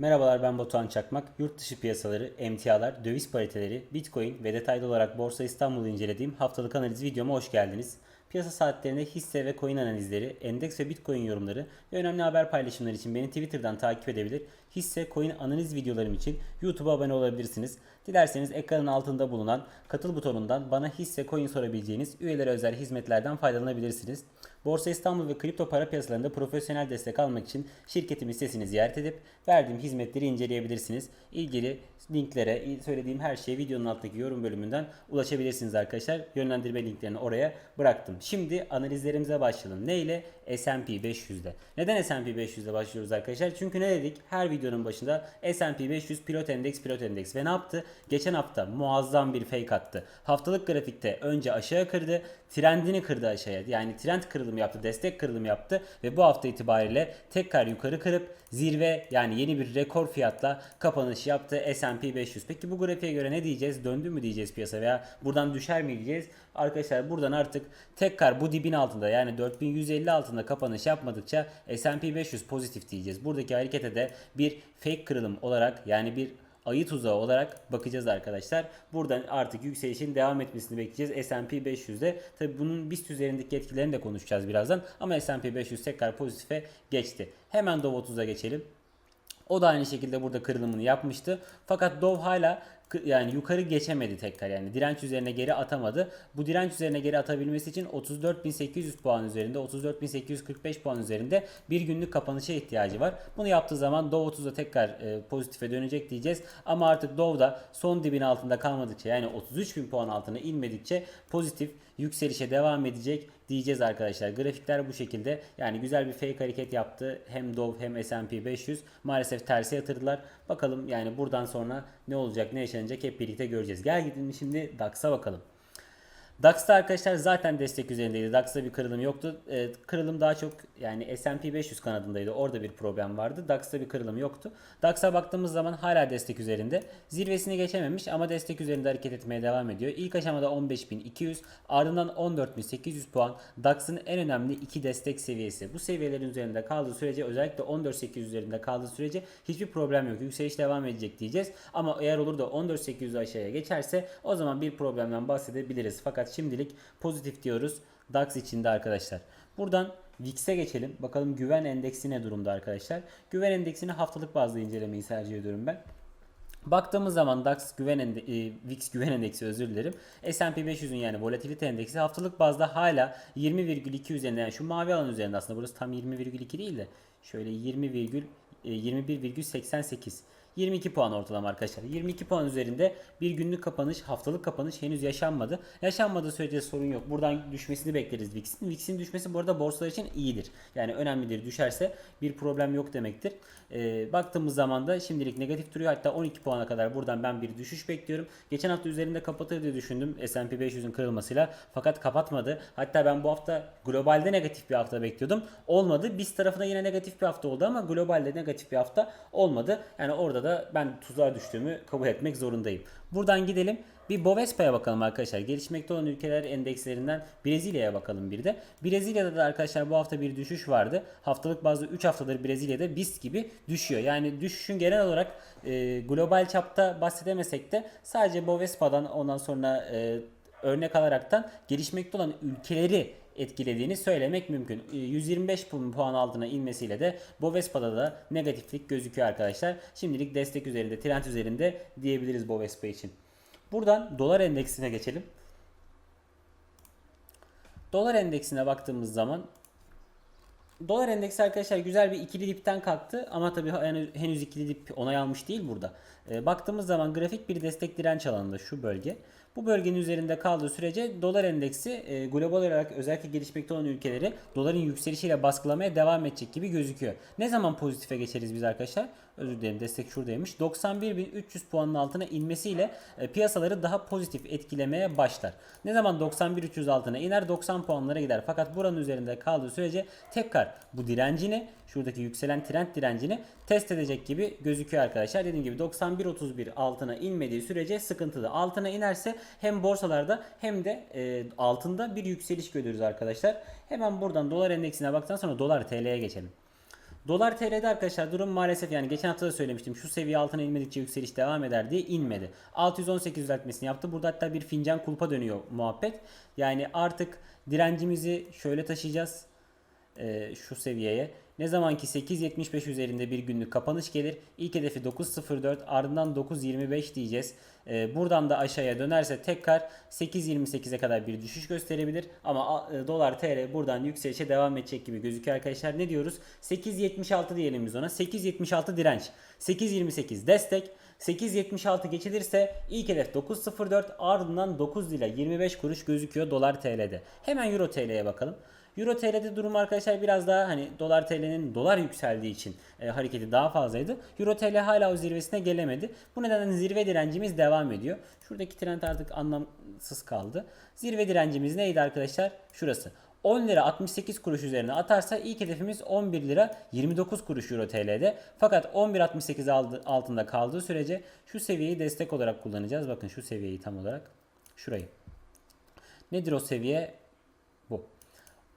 Merhabalar ben Batuhan Çakmak. Yurt dışı piyasaları, emtialar, döviz pariteleri, bitcoin ve detaylı olarak Borsa İstanbul'u incelediğim haftalık analiz videoma hoş geldiniz. Piyasa saatlerinde hisse ve coin analizleri, endeks ve bitcoin yorumları ve önemli haber paylaşımları için beni Twitter'dan takip edebilir. Hisse, coin analiz videolarım için YouTube'a abone olabilirsiniz. Dilerseniz ekranın altında bulunan katıl butonundan bana hisse, coin sorabileceğiniz üyelere özel hizmetlerden faydalanabilirsiniz. Borsa İstanbul ve kripto para piyasalarında profesyonel destek almak için şirketimin sitesini ziyaret edip verdiğim hizmetleri inceleyebilirsiniz. İlgili linklere, söylediğim her şeye videonun alttaki yorum bölümünden ulaşabilirsiniz arkadaşlar. Yönlendirme linklerini oraya bıraktım. Şimdi analizlerimize başlayalım. Ne ile? S&P 500'de. Neden S&P 500'de başlıyoruz arkadaşlar? Çünkü ne dedik? Her videonun başında S&P 500 pilot endeks pilot endeks ve ne yaptı? Geçen hafta muazzam bir fake attı. Haftalık grafikte önce aşağı kırdı, trendini kırdı aşağıya. Yani trend kırılımı yaptı, destek kırılımı yaptı ve bu hafta itibariyle tekrar yukarı kırıp zirve yani yeni bir rekor fiyatla kapanış yaptı S&P 500. Peki bu grafiğe göre ne diyeceğiz? Döndü mü diyeceğiz piyasa veya buradan düşer mi diyeceğiz? Arkadaşlar buradan artık tekrar bu dibin altında yani 4150 altında kapanış yapmadıkça S&P 500 pozitif diyeceğiz. Buradaki harekete de bir fake kırılım olarak yani bir ayı tuzağı olarak bakacağız arkadaşlar. Buradan artık yükselişin devam etmesini bekleyeceğiz S&P 500'de. Tabi bunun BIST üzerindeki etkilerini de konuşacağız birazdan. Ama S&P 500 tekrar pozitife geçti. Hemen Dow 30'a geçelim. O da aynı şekilde burada kırılımını yapmıştı. Fakat Dow hala yani yukarı geçemedi tekrar yani direnç üzerine geri atamadı. Bu direnç üzerine geri atabilmesi için 34.800 puan üzerinde 34.845 puan üzerinde bir günlük kapanışa ihtiyacı var. Bunu yaptığı zaman Dow 30'da tekrar e, pozitife dönecek diyeceğiz. Ama artık Dow'da son dibin altında kalmadıkça yani 33.000 puan altına inmedikçe pozitif yükselişe devam edecek diyeceğiz arkadaşlar. Grafikler bu şekilde. Yani güzel bir fake hareket yaptı. Hem Dow hem S&P 500 maalesef terse yatırdılar. Bakalım yani buradan sonra ne olacak ne yaşanacak hep birlikte göreceğiz. Gel gidelim şimdi DAX'a bakalım. DAX'ta arkadaşlar zaten destek üzerindeydi. DAX'ta bir kırılım yoktu. E, kırılım daha çok yani S&P 500 kanadındaydı. Orada bir problem vardı. DAX'ta bir kırılım yoktu. DAX'a baktığımız zaman hala destek üzerinde. Zirvesini geçememiş ama destek üzerinde hareket etmeye devam ediyor. İlk aşamada 15.200 ardından 14.800 puan. DAX'ın en önemli iki destek seviyesi. Bu seviyelerin üzerinde kaldığı sürece özellikle 14.800 üzerinde kaldığı sürece hiçbir problem yok. Yükseliş devam edecek diyeceğiz. Ama eğer olur da 14.800 aşağıya geçerse o zaman bir problemden bahsedebiliriz. Fakat şimdilik pozitif diyoruz DAX içinde arkadaşlar. Buradan VIX'e geçelim. Bakalım güven endeksi ne durumda arkadaşlar. Güven endeksini haftalık bazda incelemeyi tercih ediyorum ben. Baktığımız zaman DAX güven ende, e, VIX güven endeksi özür dilerim. S&P 500'ün yani volatilite endeksi haftalık bazda hala 20,2 üzerinde yani şu mavi alan üzerinde aslında burası tam 20,2 değil de şöyle 20, e, 21,88 22 puan ortalama arkadaşlar. 22 puan üzerinde bir günlük kapanış, haftalık kapanış henüz yaşanmadı. Yaşanmadığı sürece sorun yok. Buradan düşmesini bekleriz VIX'in. VIX'in düşmesi bu arada borsalar için iyidir. Yani önemlidir. Düşerse bir problem yok demektir. Ee, baktığımız zaman da şimdilik negatif duruyor. Hatta 12 puana kadar buradan ben bir düşüş bekliyorum. Geçen hafta üzerinde kapatır diye düşündüm S&P 500'ün kırılmasıyla. Fakat kapatmadı. Hatta ben bu hafta globalde negatif bir hafta bekliyordum. Olmadı. Biz tarafında yine negatif bir hafta oldu ama globalde negatif bir hafta olmadı. Yani orada da ben tuzağa düştüğümü kabul etmek zorundayım. Buradan gidelim. Bir Bovespa'ya bakalım arkadaşlar. Gelişmekte olan ülkeler endekslerinden Brezilya'ya bakalım bir de. Brezilya'da da arkadaşlar bu hafta bir düşüş vardı. Haftalık bazı 3 haftadır Brezilya'da BIST gibi düşüyor. Yani düşüşün genel olarak e, global çapta bahsedemesek de sadece Bovespa'dan ondan sonra e, örnek alaraktan gelişmekte olan ülkeleri etkilediğini söylemek mümkün. 125 puan altına inmesiyle de Bovespa'da da negatiflik gözüküyor arkadaşlar. Şimdilik destek üzerinde, trend üzerinde diyebiliriz Bovespa için. Buradan dolar endeksine geçelim. Dolar endeksine baktığımız zaman Dolar endeksi arkadaşlar güzel bir ikili dipten kalktı ama tabii henüz ikili dip onay almış değil burada. E, baktığımız zaman grafik bir destek direnç alanında şu bölge. Bu bölgenin üzerinde kaldığı sürece dolar endeksi e, global olarak özellikle gelişmekte olan ülkeleri doların yükselişiyle baskılamaya devam edecek gibi gözüküyor. Ne zaman pozitife geçeriz biz arkadaşlar? Özür dilerim destek şuradaymış. 91.300 puanın altına inmesiyle e, piyasaları daha pozitif etkilemeye başlar. Ne zaman 91.300 altına iner 90 puanlara gider. Fakat buranın üzerinde kaldığı sürece tekrar bu direncini şuradaki yükselen trend direncini test edecek gibi gözüküyor arkadaşlar. Dediğim gibi 91.31 altına inmediği sürece sıkıntılı. Altına inerse hem borsalarda hem de e, altında bir yükseliş görüyoruz arkadaşlar. Hemen buradan dolar endeksine baktıktan sonra dolar TL'ye geçelim. Dolar TL'de arkadaşlar durum maalesef yani geçen hafta da söylemiştim şu seviye altına inmedikçe yükseliş devam eder diye inmedi. 618 düzeltmesini yaptı. Burada hatta bir fincan kulpa dönüyor muhabbet. Yani artık direncimizi şöyle taşıyacağız e, şu seviyeye. Ne zaman ki 8.75 üzerinde bir günlük kapanış gelir. İlk hedefi 9.04 ardından 9.25 diyeceğiz. E, buradan da aşağıya dönerse tekrar 8.28'e kadar bir düşüş gösterebilir. Ama e, dolar TL buradan yükselişe devam edecek gibi gözüküyor arkadaşlar. Ne diyoruz? 8.76 diyelim biz ona. 8.76 direnç. 8.28 destek. 8.76 geçilirse ilk hedef 9.04 ardından 9 lira 25 kuruş gözüküyor dolar TL'de. Hemen euro TL'ye bakalım. Euro TL'de durum arkadaşlar biraz daha hani dolar TL'nin dolar yükseldiği için e, hareketi daha fazlaydı. Euro TL hala o zirvesine gelemedi. Bu nedenle zirve direncimiz devam ediyor. Şuradaki trend artık anlamsız kaldı. Zirve direncimiz neydi arkadaşlar? Şurası. 10 lira 68 kuruş üzerine atarsa ilk hedefimiz 11 lira 29 kuruş Euro TL'de. Fakat 11.68 aldı- altında kaldığı sürece şu seviyeyi destek olarak kullanacağız. Bakın şu seviyeyi tam olarak. Şurayı. Nedir o seviye?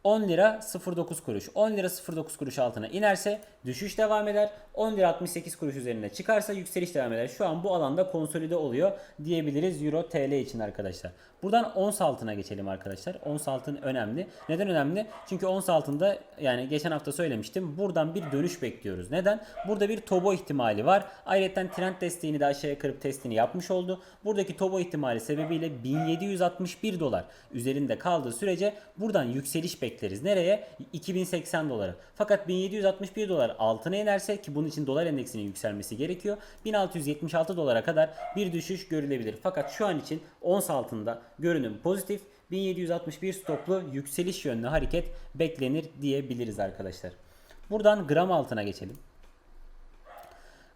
Bu. 10 lira 09 kuruş. 10 lira 09 kuruş altına inerse düşüş devam eder. 10 lira 68 kuruş üzerine çıkarsa yükseliş devam eder. Şu an bu alanda konsolide oluyor diyebiliriz Euro TL için arkadaşlar. Buradan ons altına geçelim arkadaşlar. Ons altın önemli. Neden önemli? Çünkü ons altında yani geçen hafta söylemiştim. Buradan bir dönüş bekliyoruz. Neden? Burada bir tobo ihtimali var. Ayrıca trend desteğini de aşağıya kırıp testini yapmış oldu. Buradaki tobo ihtimali sebebiyle 1761 dolar üzerinde kaldığı sürece buradan yükseliş bekleriz. Nereye? 2080 dolara. Fakat 1761 dolar altına inerse ki bunun için dolar endeksinin yükselmesi gerekiyor. 1676 dolara kadar bir düşüş görülebilir. Fakat şu an için ons altında görünüm pozitif. 1761 stoplu yükseliş yönlü hareket beklenir diyebiliriz arkadaşlar. Buradan gram altına geçelim.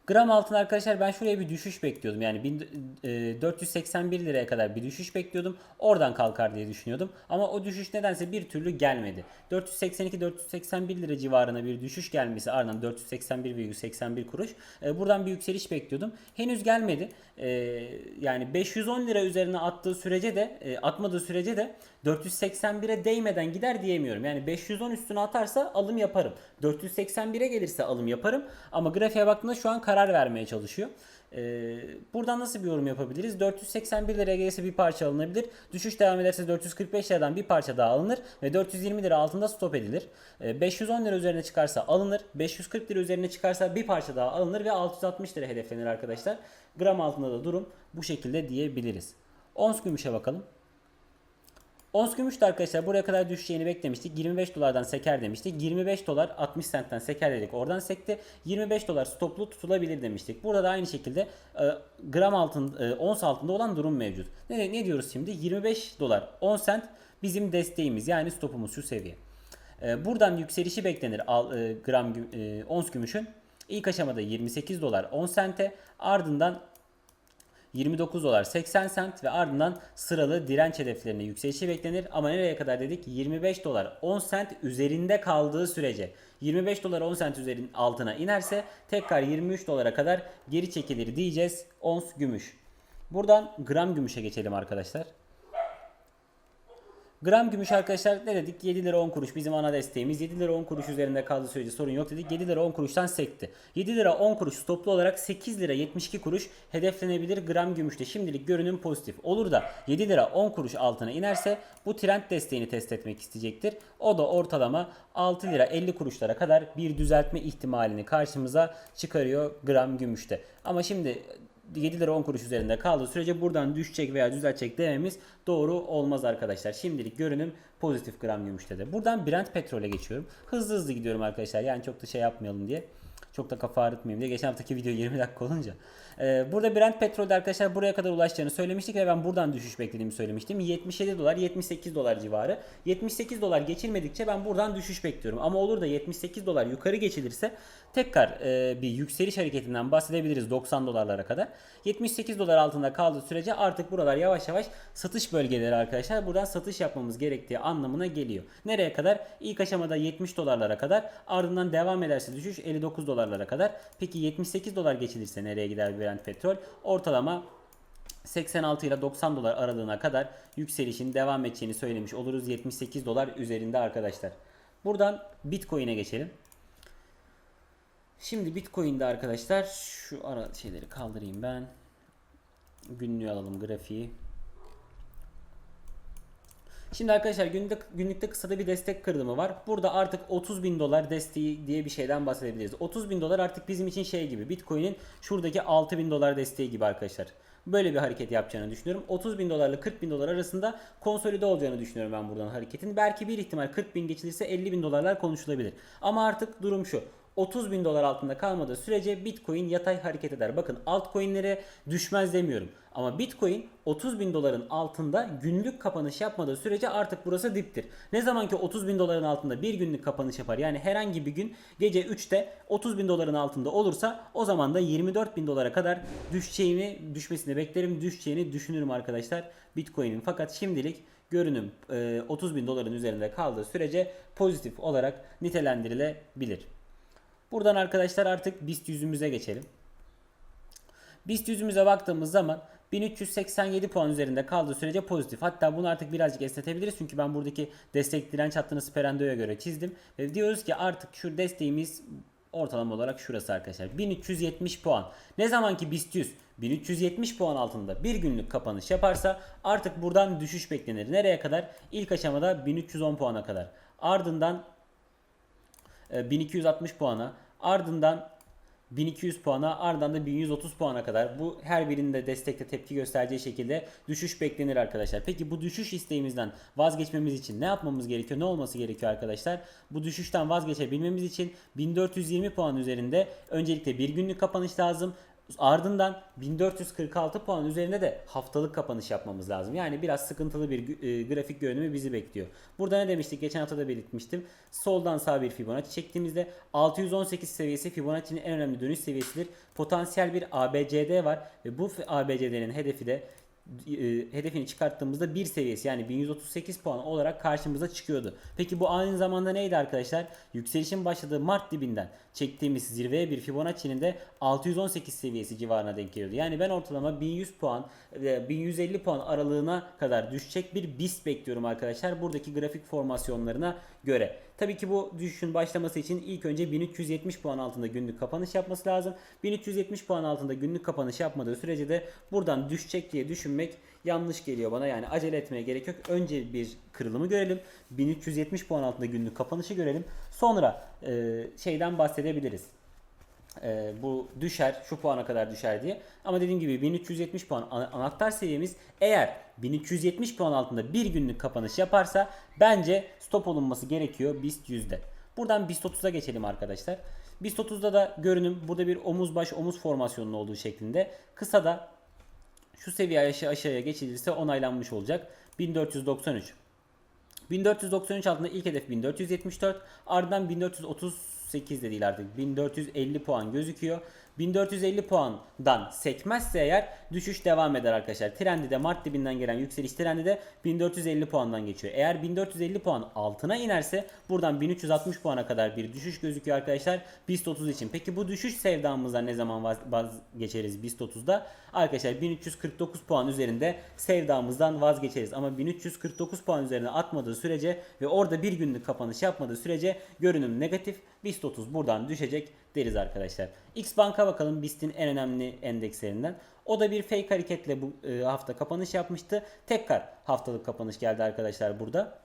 Gram altın arkadaşlar ben şuraya bir düşüş bekliyordum. Yani bin- e, 481 liraya kadar bir düşüş bekliyordum. Oradan kalkar diye düşünüyordum. Ama o düşüş nedense bir türlü gelmedi. 482-481 lira civarına bir düşüş gelmesi ardından 481,81 kuruş. E, buradan bir yükseliş bekliyordum. Henüz gelmedi. E, yani 510 lira üzerine attığı sürece de atmadığı sürece de 481'e değmeden gider diyemiyorum. Yani 510 üstüne atarsa alım yaparım. 481'e gelirse alım yaparım. Ama grafiğe baktığımda şu an karar vermeye çalışıyor. Ee, buradan nasıl bir yorum yapabiliriz? 481 liraya gelirse bir parça alınabilir. Düşüş devam ederse 445 liradan bir parça daha alınır ve 420 lira altında stop edilir. Ee, 510 lira üzerine çıkarsa alınır. 540 lira üzerine çıkarsa bir parça daha alınır ve 660 lira hedeflenir arkadaşlar. Gram altında da durum bu şekilde diyebiliriz. Ons gümüşe bakalım. Ons gümüş de arkadaşlar buraya kadar düşeceğini beklemiştik. 25 dolardan seker demiştik. 25 dolar 60 centten seker dedik. Oradan sekti. 25 dolar stoplu tutulabilir demiştik. Burada da aynı şekilde e, gram altın, e, ons altında olan durum mevcut. Ne, ne diyoruz şimdi? 25 dolar 10 cent bizim desteğimiz yani stopumuz şu seviye. E, buradan yükselişi beklenir al, e, gram e, ons gümüşün. İlk aşamada 28 dolar 10 sente ardından 29 dolar 80 sent ve ardından sıralı direnç hedeflerine yükselişi beklenir. Ama nereye kadar dedik? 25 dolar 10 sent üzerinde kaldığı sürece 25 dolar 10 sent üzerin altına inerse tekrar 23 dolara kadar geri çekilir diyeceğiz. Ons gümüş. Buradan gram gümüşe geçelim arkadaşlar. Gram gümüş arkadaşlar ne dedik? 7 lira 10 kuruş bizim ana desteğimiz. 7 lira 10 kuruş üzerinde kaldığı sürece sorun yok dedik. 7 lira 10 kuruştan sekti. 7 lira 10 kuruş stoplu olarak 8 lira 72 kuruş hedeflenebilir gram gümüşte. Şimdilik görünüm pozitif. Olur da 7 lira 10 kuruş altına inerse bu trend desteğini test etmek isteyecektir. O da ortalama 6 lira 50 kuruşlara kadar bir düzeltme ihtimalini karşımıza çıkarıyor gram gümüşte. Ama şimdi 7 lira 10 kuruş üzerinde kaldığı sürece buradan düşecek veya düzeltecek dememiz doğru olmaz arkadaşlar. Şimdilik görünüm pozitif gram gümüşte de. Buradan Brent petrole geçiyorum. Hızlı hızlı gidiyorum arkadaşlar. Yani çok da şey yapmayalım diye. Çok da kafa ağrıtmayayım diye. Geçen haftaki video 20 dakika olunca. Ee, burada Brent petrolde arkadaşlar buraya kadar ulaşacağını söylemiştik ve ben buradan düşüş beklediğimi söylemiştim. 77 dolar 78 dolar civarı. 78 dolar geçilmedikçe ben buradan düşüş bekliyorum. Ama olur da 78 dolar yukarı geçilirse tekrar e, bir yükseliş hareketinden bahsedebiliriz 90 dolarlara kadar. 78 dolar altında kaldığı sürece artık buralar yavaş yavaş satış bölgeleri arkadaşlar. Buradan satış yapmamız gerektiği anlamına geliyor. Nereye kadar? İlk aşamada 70 dolarlara kadar ardından devam ederse düşüş 59 dolarlara kadar. Peki 78 dolar geçilirse nereye gider Brent petrol? Ortalama 86 ile 90 dolar aralığına kadar yükselişin devam edeceğini söylemiş oluruz. 78 dolar üzerinde arkadaşlar. Buradan Bitcoin'e geçelim. Şimdi Bitcoin'de arkadaşlar şu ara şeyleri kaldırayım ben. Günlüğü alalım grafiği. Şimdi arkadaşlar günlükte, günlükte kısada bir destek kırılımı var. Burada artık 30 bin dolar desteği diye bir şeyden bahsedebiliriz. 30 bin dolar artık bizim için şey gibi Bitcoin'in şuradaki 6 bin dolar desteği gibi arkadaşlar. Böyle bir hareket yapacağını düşünüyorum. 30 bin dolarla 40 bin dolar arasında konsolide olacağını düşünüyorum ben buradan hareketin. Belki bir ihtimal 40 bin geçilirse 50 bin dolarlar konuşulabilir. Ama artık durum şu. 30 bin dolar altında kalmadığı sürece Bitcoin yatay hareket eder. Bakın altcoin'lere düşmez demiyorum. Ama Bitcoin 30 bin doların altında günlük kapanış yapmadığı sürece artık burası diptir. Ne zaman ki 30 bin doların altında bir günlük kapanış yapar yani herhangi bir gün gece 3'te 30 bin doların altında olursa o zaman da 24 bin dolara kadar düşeceğini düşmesini beklerim. Düşeceğini düşünürüm arkadaşlar Bitcoin'in. Fakat şimdilik görünüm e, 30 bin doların üzerinde kaldığı sürece pozitif olarak nitelendirilebilir. Buradan arkadaşlar artık BIST yüzümüze geçelim. BIST yüzümüze baktığımız zaman 1387 puan üzerinde kaldığı sürece pozitif. Hatta bunu artık birazcık esnetebiliriz. Çünkü ben buradaki destek direnç hattını Sperando'ya göre çizdim. Ve diyoruz ki artık şu desteğimiz ortalama olarak şurası arkadaşlar. 1370 puan. Ne zaman ki BIST 100 1370 puan altında bir günlük kapanış yaparsa artık buradan düşüş beklenir. Nereye kadar? İlk aşamada 1310 puana kadar. Ardından 1260 puana ardından 1200 puana ardından da 1130 puana kadar bu her birinde destekte tepki göstereceği şekilde düşüş beklenir arkadaşlar. Peki bu düşüş isteğimizden vazgeçmemiz için ne yapmamız gerekiyor? Ne olması gerekiyor arkadaşlar? Bu düşüşten vazgeçebilmemiz için 1420 puan üzerinde öncelikle bir günlük kapanış lazım. Ardından 1446 puan üzerinde de haftalık kapanış yapmamız lazım. Yani biraz sıkıntılı bir e, grafik görünümü bizi bekliyor. Burada ne demiştik? Geçen hafta da belirtmiştim. Soldan sağ bir Fibonacci çektiğimizde 618 seviyesi Fibonacci'nin en önemli dönüş seviyesidir. Potansiyel bir ABCD var ve bu ABCD'nin hedefi de hedefini çıkarttığımızda bir seviyesi yani 1138 puan olarak karşımıza çıkıyordu. Peki bu aynı zamanda neydi arkadaşlar? Yükselişin başladığı Mart dibinden çektiğimiz zirveye bir Fibonacci'nin de 618 seviyesi civarına denk geliyordu. Yani ben ortalama 1100 puan ve 1150 puan aralığına kadar düşecek bir BIST bekliyorum arkadaşlar. Buradaki grafik formasyonlarına göre. Tabii ki bu düşüşün başlaması için ilk önce 1370 puan altında günlük kapanış yapması lazım. 1370 puan altında günlük kapanış yapmadığı sürece de buradan düşecek diye düşünmek yanlış geliyor bana. Yani acele etmeye gerek yok. Önce bir kırılımı görelim. 1370 puan altında günlük kapanışı görelim. Sonra e, şeyden bahsedebiliriz. E, bu düşer, şu puana kadar düşer diye. Ama dediğim gibi 1370 puan ana- anahtar seviyemiz eğer 1370 puan altında bir günlük kapanış yaparsa bence stop olunması gerekiyor BIST yüzde. Buradan BIST 30'a geçelim arkadaşlar. BIST 30'da da görünüm burada bir omuz baş omuz formasyonunun olduğu şeklinde. Kısa da şu seviye aşağı aşağıya geçilirse onaylanmış olacak. 1493. 1493 altında ilk hedef 1474. Ardından 1438 de artık. 1450 puan gözüküyor. 1450 puandan sekmezse eğer düşüş devam eder arkadaşlar. Trendi de Mart dibinden gelen yükseliş trendi de 1450 puandan geçiyor. Eğer 1450 puan altına inerse buradan 1360 puana kadar bir düşüş gözüküyor arkadaşlar BIST 30 için. Peki bu düşüş sevdamızdan ne zaman vaz- vazgeçeriz BIST 30'da? Arkadaşlar 1349 puan üzerinde sevdamızdan vazgeçeriz. Ama 1349 puan üzerine atmadığı sürece ve orada bir günlük kapanış yapmadığı sürece görünüm negatif. BIST 30 buradan düşecek deriz arkadaşlar. X Bank'a bakalım BIST'in en önemli endekslerinden. O da bir fake hareketle bu e, hafta kapanış yapmıştı. Tekrar haftalık kapanış geldi arkadaşlar burada.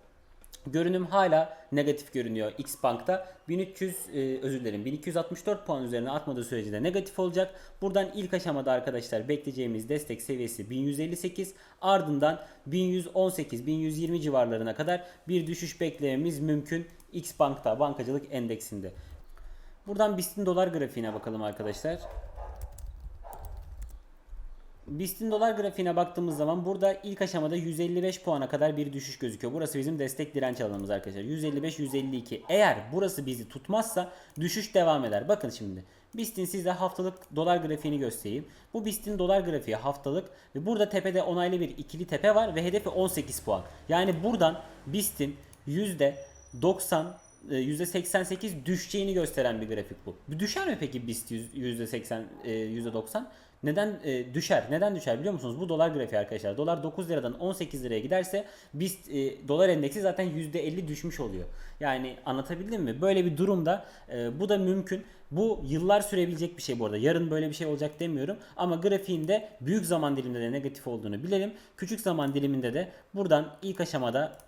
Görünüm hala negatif görünüyor X Bank'ta. 1300 e, özür dilerim 1264 puan üzerine atmadığı sürece de negatif olacak. Buradan ilk aşamada arkadaşlar bekleyeceğimiz destek seviyesi 1158 ardından 1118 1120 civarlarına kadar bir düşüş beklememiz mümkün X Bank'ta bankacılık endeksinde. Buradan BIST'in dolar grafiğine bakalım arkadaşlar. BIST'in dolar grafiğine baktığımız zaman burada ilk aşamada 155 puana kadar bir düşüş gözüküyor. Burası bizim destek direnç alanımız arkadaşlar. 155-152. Eğer burası bizi tutmazsa düşüş devam eder. Bakın şimdi. BIST'in size haftalık dolar grafiğini göstereyim. Bu BIST'in dolar grafiği haftalık ve burada tepede onaylı bir ikili tepe var ve hedefi 18 puan. Yani buradan BIST'in %90 e, %88 düşeceğini gösteren bir grafik bu. Düşer mi peki BIST yüz- %80 e, %90? Neden e, düşer? Neden düşer biliyor musunuz? Bu dolar grafiği arkadaşlar. Dolar 9 liradan 18 liraya giderse biz e, dolar endeksi zaten %50 düşmüş oluyor. Yani anlatabildim mi? Böyle bir durumda e, bu da mümkün. Bu yıllar sürebilecek bir şey bu arada. Yarın böyle bir şey olacak demiyorum. Ama grafiğinde büyük zaman diliminde de negatif olduğunu bilelim. Küçük zaman diliminde de buradan ilk aşamada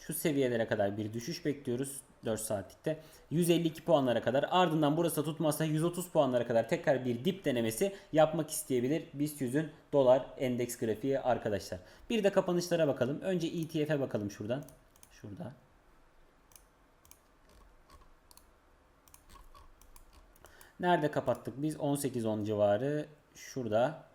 şu seviyelere kadar bir düşüş bekliyoruz 4 saatlikte. 152 puanlara kadar ardından burası tutmazsa 130 puanlara kadar tekrar bir dip denemesi yapmak isteyebilir BIST 100'ün dolar endeks grafiği arkadaşlar. Bir de kapanışlara bakalım. Önce ETF'e bakalım şuradan. Şurada. Nerede kapattık biz? 18-10 civarı. Şurada.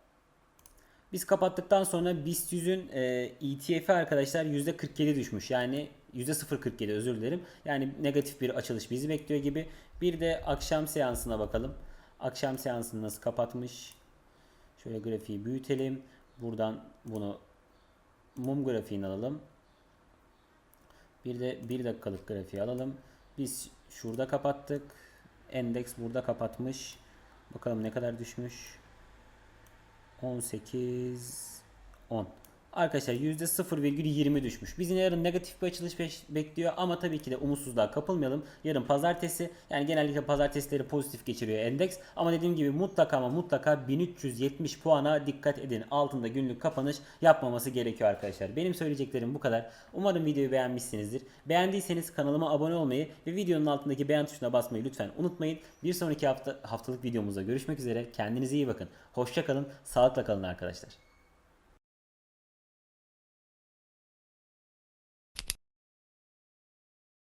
Biz kapattıktan sonra BIST 100'ün e, ETF'i arkadaşlar %47 düşmüş. Yani %0.47 özür dilerim. Yani negatif bir açılış bizi bekliyor gibi. Bir de akşam seansına bakalım. Akşam seansını nasıl kapatmış? Şöyle grafiği büyütelim. Buradan bunu mum grafiğini alalım. Bir de 1 dakikalık grafiği alalım. Biz şurada kapattık. Endeks burada kapatmış. Bakalım ne kadar düşmüş. 18 10. Arkadaşlar %0,20 düşmüş. Biz yine yarın negatif bir açılış bekliyor ama tabii ki de umutsuzluğa kapılmayalım. Yarın pazartesi yani genellikle pazartesileri pozitif geçiriyor endeks. Ama dediğim gibi mutlaka ama mutlaka 1370 puana dikkat edin. Altında günlük kapanış yapmaması gerekiyor arkadaşlar. Benim söyleyeceklerim bu kadar. Umarım videoyu beğenmişsinizdir. Beğendiyseniz kanalıma abone olmayı ve videonun altındaki beğen tuşuna basmayı lütfen unutmayın. Bir sonraki hafta haftalık videomuzda görüşmek üzere. Kendinize iyi bakın. Hoşça kalın. Sağlıkla kalın arkadaşlar.